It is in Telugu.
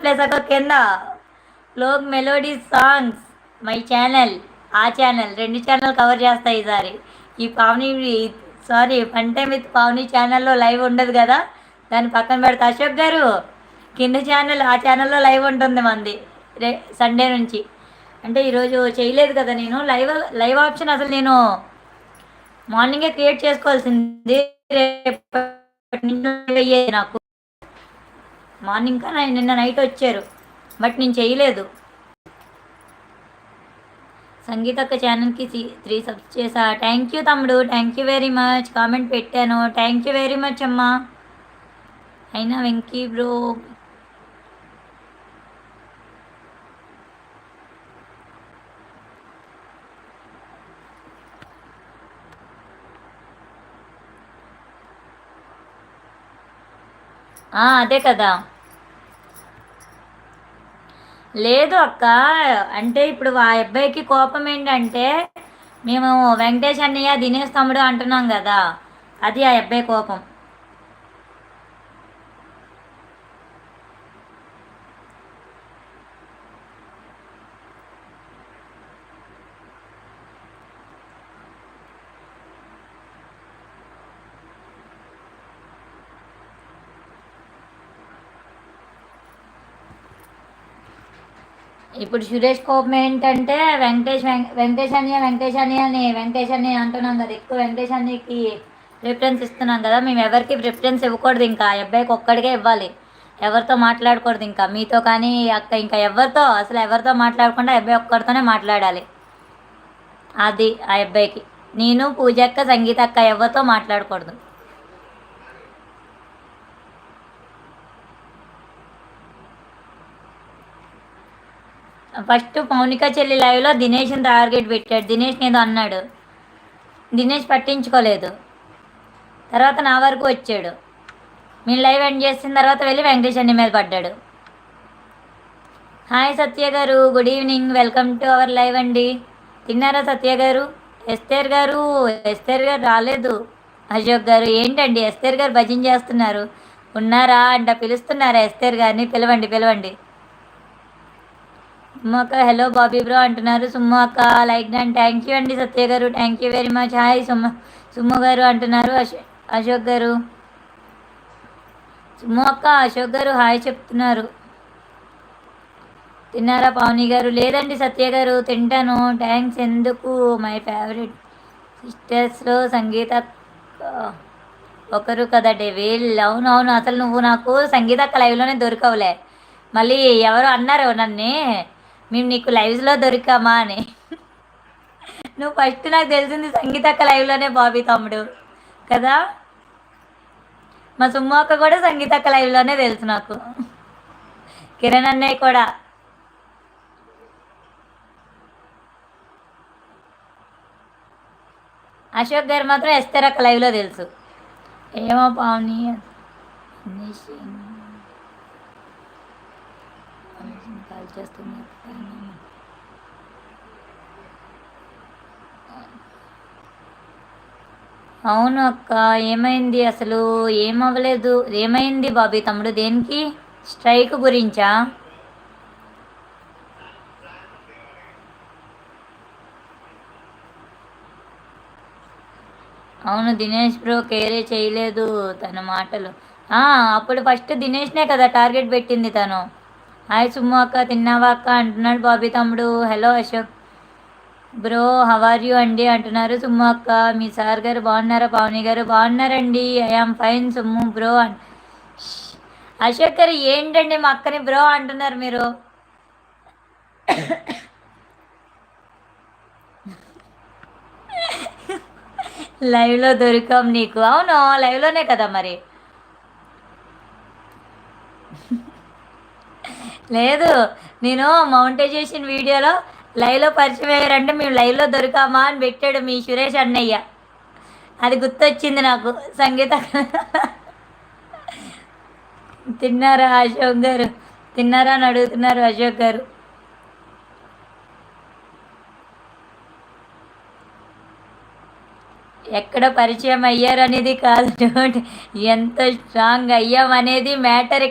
ప్లస్ ఒక కింద లోక్ మెలోడీ సాంగ్స్ మై ఛానల్ ఆ ఛానల్ రెండు ఛానల్ కవర్ చేస్తాయి ఈసారి. ఈ Pavani sorry fun time with Pavani ఛానల్లో లైవ్ ఉండదు కదా? దాన్ని పక్కన పెడతా. అశోక్ గారు కింద ఛానల్ ఆ ఛానల్లో లైవ్ ఉంటుంది మంది రే సండే నుంచి. అంటే ఈరోజు చేయలేదు కదా నేను. లైవ్ లైవ్ ఆప్షన్ అసలు నేను మార్నింగే క్రియేట్ చేసుకోవాల్సింది. రేపు నాకు. మార్నింగ్ కానీ నిన్న నైట్ వచ్చారు బట్ నేను చేయలేదు. సంగీతక్క ఛానల్కి త్రీ సబ్స్ చేసా. థ్యాంక్ యూ తమ్ముడు thank you very much comment పెట్టాను. థ్యాంక్ యూ వెరీ మచ్ అమ్మా. అయినా వెంకీ బ్రో అదే కదా. లేదు అక్క అంటే ఇప్పుడు ఆ అబ్బాయికి కోపం ఏంటంటే మేము వెంకటేష్ అన్నయ్య దినేష్ తమ్ముడు అంటున్నాం కదా. అది ఆ అబ్బాయి కోపం. ఇప్పుడు సురేష్ కోపం ఏంటంటే వెంకటేష్ వెంకటేష్ అన్నయ్య వెంకటేష్ అన్నయ్య అని వెంకటేష్ అన్నయ్య అంటున్నాం కదా. ఎక్కువ వెంకటేష్ అన్నయ్యకి ప్రిఫరెన్స్ ఇస్తున్నాం కదా. మేము ఎవరికి ప్రిఫరెన్స్ ఇవ్వకూడదు ఇంకా. అబ్బాయికి ఒక్కడికే ఇవ్వాలి. ఎవరితో మాట్లాడకూడదు ఇంకా. మీతో కానీ అక్క ఇంకా ఎవరితో అసలు ఎవరితో మాట్లాడకుండా అబ్బాయి ఒక్కడితోనే మాట్లాడాలి. అది ఆ అబ్బాయికి. నేను పూజ అక్క సంగీత అక్క ఎవరితో మాట్లాడకూడదు. ఫస్ట్ మౌనిక చెల్లి లైవ్లో దినేష్ని టార్గెట్ పెట్టాడు. దినేష్ ఏదో అన్నాడు. దినేష్ పట్టించుకోలేదు. తర్వాత నా వరకు వచ్చాడు. మీరు లైవ్ ఎండ్ చేసిన తర్వాత వెళ్ళి వెంకటేష్ అన్ని మీద పడ్డాడు. Hi Satya garu good evening welcome to our live అండి. తిన్నారా సత్య గారు? ఎస్తేర్ గారు ఎస్తేర్ గారు రాలేదు. అశోక్ గారు ఏంటండి ఎస్తేర్ గారు భజన చేస్తున్నారు? ఉన్నారా అంట పిలుస్తున్నారా ఎస్తేర్ గారిని? పిలవండి పిలవండి. సుమ్మక్క హలో బాబీ బ్రో అంటున్నారు. సుమ్మ అక్క లైక్ అండ్ థ్యాంక్ యూ అండి Satya garu. Thank you very much hi Summa Summa garu అంటున్నారు. అశోక్ గారు. సుమ్మ అక్క అశోక్ గారు హాయ్ చెప్తున్నారు. తిన్నారా పావని గారు? లేదండి సత్య గారు తింటాను. థ్యాంక్స్ ఎందుకు? మై ఫేవరెట్ సిస్టర్స్లో సంగీత ఒకరు కదా డెవిల్ అవునవును అసలు నువ్వు నాకు సంగీత లైవ్లోనే దొరకవులే. మళ్ళీ ఎవరు అన్నారు నన్ను? మేము నీకు లైవ్స్లో దొరికామా అని. నువ్వు ఫస్ట్ నాకు తెలిసింది సంగీతక్క లైవ్లోనే బాబీ తమ్ముడు. కదా? మా సుమ్మక్క కూడా సంగీతక్క లైవ్లోనే తెలుసు నాకు. కిరణ్ అన్నయ్య కూడా. అశోక్ గారు మాత్రం ఎస్తర్ అక్క లైవ్లో తెలుసు. ఏమో పావుని. కాల్ చేస్తున్నారు అవును అక్క ఏమైంది అసలు? ఏమవ్వలేదు. ఏమైంది బాబీ తమ్ముడు దేనికి? స్ట్రైక్ గురించా? అవును దినేష్ బ్రో కేరే చేయలేదు తన మాటలు. అప్పుడు ఫస్ట్ దినేష్నే కదా టార్గెట్ పెట్టింది తను. హాయ్ సుమ్ము అక్క తిన్నావా అక్క? అంటున్నాడు బాబీ తమ్ముడు. Hello Ashok. Bro how are you అండి? అంటున్నారు సుమ్ము అక్క. మీ సార్ గారు బాగున్నారా? పావని గారు బాగున్నారండి. ఐఆమ్ ఫైన్ సుమ్ము బ్రో అంట అశోక్ గారు ఏంటండి మా అక్కని బ్రో అంటున్నారు మీరు? లైవ్లో దొరికాం నీకు. అవును లైవ్లోనే కదా మరి. లేదు. నేను మౌంటైజేషన్ వీడియోలో లైవ్లో పరిచయం అయ్యారంటే మేము లైవ్లో దొరికామా అని పెట్టాడు మీ సురేష్ అన్నయ్య. అది గుర్తొచ్చింది నాకు. సంగీత తిన్నారా అశోక్ గారు? తిన్నారా అని అడుగుతున్నారు అశోక్ గారు. ఎక్కడ పరిచయం అయ్యారు అనేది కాదు ఎంత స్ట్రాంగ్ అయ్యాం అనేది మ్యాటర్